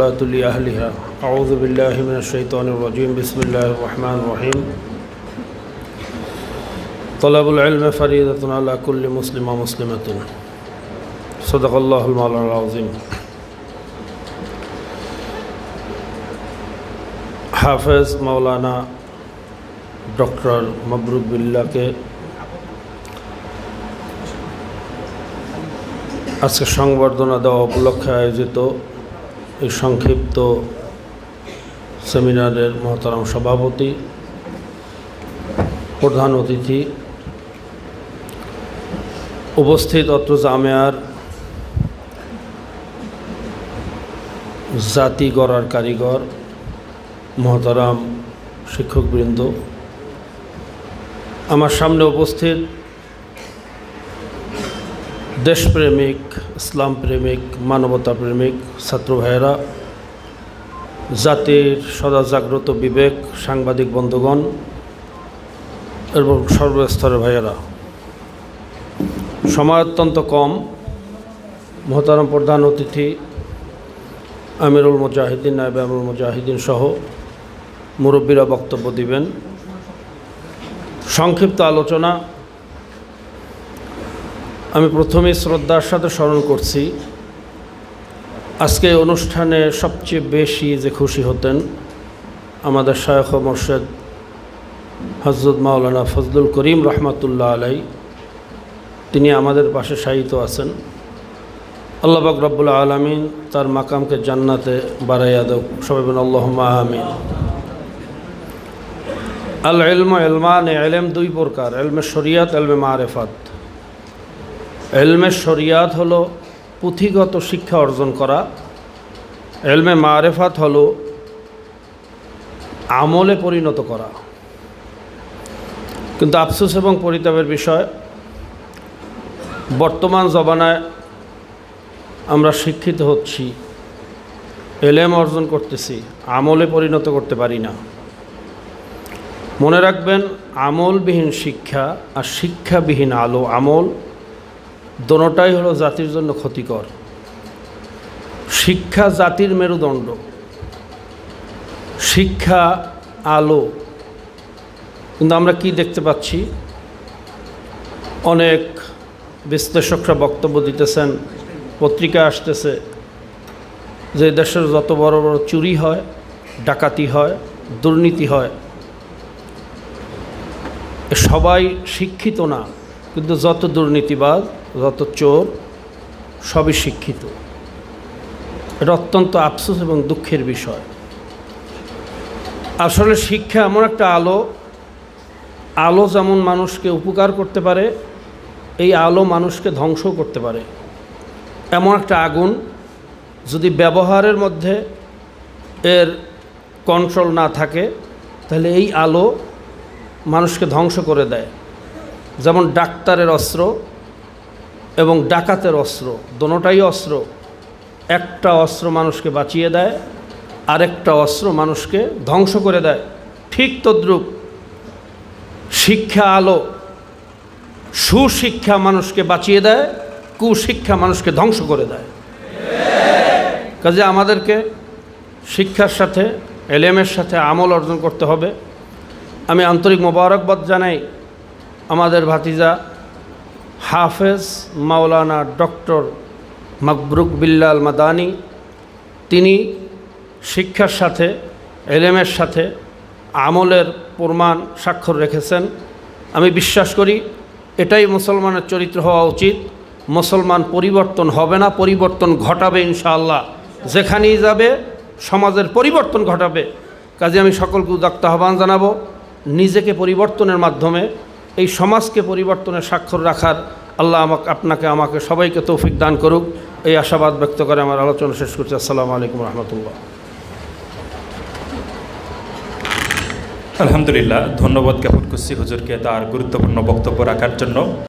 صلاة لأهلها أعوذ بالله من الشيطان الرجيم بسم الله الرحمن الرحيم طلب العلم فريضة على كل مسلم ومسلمة صدق الله المولى العظيم হাফেজ মাওলানা ডক্টর মবরুক বিল্লাকে আজকে সংবর্ধনা দেওয়া উপলক্ষে আয়োজিত এই সংক্ষিপ্ত সেমিনারের মহতারাম সভাপতি, প্রধান অতিথি, উপস্থিত অত্র জামেয়ার জাতি গড়ার কারিগর, মহতারাম শিক্ষকবৃন্দ। আমার সামনে উপস্থিত দেশপ্রেমিক ইসলাম প্রেমিক মানবতা প্রেমিক ছাত্র ভাইয়েরা, জাতির সদা জাগ্রত বিবেক, সাংবাদিক বন্ধুগণ, এবং সর্বস্তরের ভাইয়েরা। সময় অত্যন্ত কম। মহতারাম প্রধান অতিথি আমিরুল মুজাহিদিন, নায়ব আমিরুল মুজাহিদিন সহ মুরব্বীরা বক্তব্য দিবেন। সংক্ষিপ্ত আলোচনা আমি প্রথমে শ্রদ্ধার সাথে স্মরণ করছি। আজকে অনুষ্ঠানে সবচেয়ে বেশি যে খুশি হতেন আমাদের শায়খ মোর্শেদ হজরত মাওলানা ফজলুল করিম রহমাতুল্লাহ আলাই তিনি আমাদের পাশে শায়িত আছেন। আল্লাহ বাক রব্বুল আলমিন তার মাকামকে জান্নাতে বাড়াইয়া দেব সবাই বলেন আল্লাহ আমিন। আল এলম এলমান এলেম দুই প্রকার এলমে শরিয়াত এলমে মারেফাত। এলমে শরিয়াত হলো পুঁথিগত শিক্ষা অর্জন করা। এলমে মারেফাত হলো আমলে পরিণত করা। কিন্তু আফসোস এবং পরিতাপের বিষয়, বর্তমান জমানায় আমরা শিক্ষিত হচ্ছি, এলেম অর্জন করতেছি, আমলে পরিণত করতে পারি না। মনে রাখবেন, আমলবিহীন শিক্ষা আর শিক্ষাবিহীন আলো, আমল দোনোটাই হলো জাতির জন্য ক্ষতিকর। শিক্ষা জাতির মেরুদণ্ড। শিক্ষা আলো। কিন্তু আমরা কি দেখতে পাচ্ছি? অনেক বিশ্লেষকরা বক্তব্য দিতেছেন, পত্রিকা আসতেছে যে দেশের যত বড় বড় চুরি হয়, ডাকাতি হয়, দুর্নীতি হয় সবাই শিক্ষিত না। কিন্তু যত দুর্নীতিবাদ, যত চোর, সবই শিক্ষিত। এটা অত্যন্ত আফসোস এবং দুঃখের বিষয়। আসলে শিক্ষা এমন একটা আলো আলো যেমন মানুষকে উপকার করতে পারে, এই আলো মানুষকে ধ্বংস করতে পারে। এমন একটা আগুন যদি ব্যবহারের মধ্যে এর কন্ট্রোল না থাকে, তাহলে এই আলো মানুষকে ধ্বংস করে দেয়। যেমন ডাক্তারের অস্ত্র এবং ডাকাতের অস্ত্র, দোনোটাই অস্ত্র। একটা অস্ত্র মানুষকে বাঁচিয়ে দেয়, আরেকটা অস্ত্র মানুষকে ধ্বংস করে দেয়। ঠিক তদ্রূপ শিক্ষা আলো, সুশিক্ষা মানুষকে বাঁচিয়ে দেয়, কুশিক্ষা মানুষকে ধ্বংস করে দেয়। কাজে আমাদেরকে শিক্ষার সাথে, এলেমের সাথে আমল অর্জন করতে হবে। আমি আন্তরিক মোবারকবাদ জানাই আমাদের ভাতিজা হাফেজ মাওলানা ডক্টর মকবরুক বিল্লাল মাদানি, তিনি শিক্ষার সাথে, এলেমের সাথে আমলের প্রমাণ স্বাক্ষর রেখেছেন। আমি বিশ্বাস করি এটাই মুসলমানের চরিত্র হওয়া উচিত। মুসলমান পরিবর্তন হবে না, পরিবর্তন ঘটাবে ইনশাআল্লাহ। যেখানেই যাবে, সমাজের পরিবর্তন ঘটাবে। কাজে আমি সকলকে উদাক্ত আহ্বান জানাব, নিজেকে পরিবর্তনের মাধ্যমে এই সমাজকে পরিবর্তনের স্বাক্ষর রাখার আল্লাহ আমাকে আপনাকে, আমাকে সবাইকে তৌফিক দান করুক। এই আশাবাদ ব্যক্ত করে আমার আলোচনা শেষ করছি। আসসালামু আলাইকুম রহমতুল্লাহ। আলহামদুলিল্লাহ, ধন্যবাদ জ্ঞাপন করছি হুজুরকে তার গুরুত্বপূর্ণ বক্তব্য রাখার জন্য।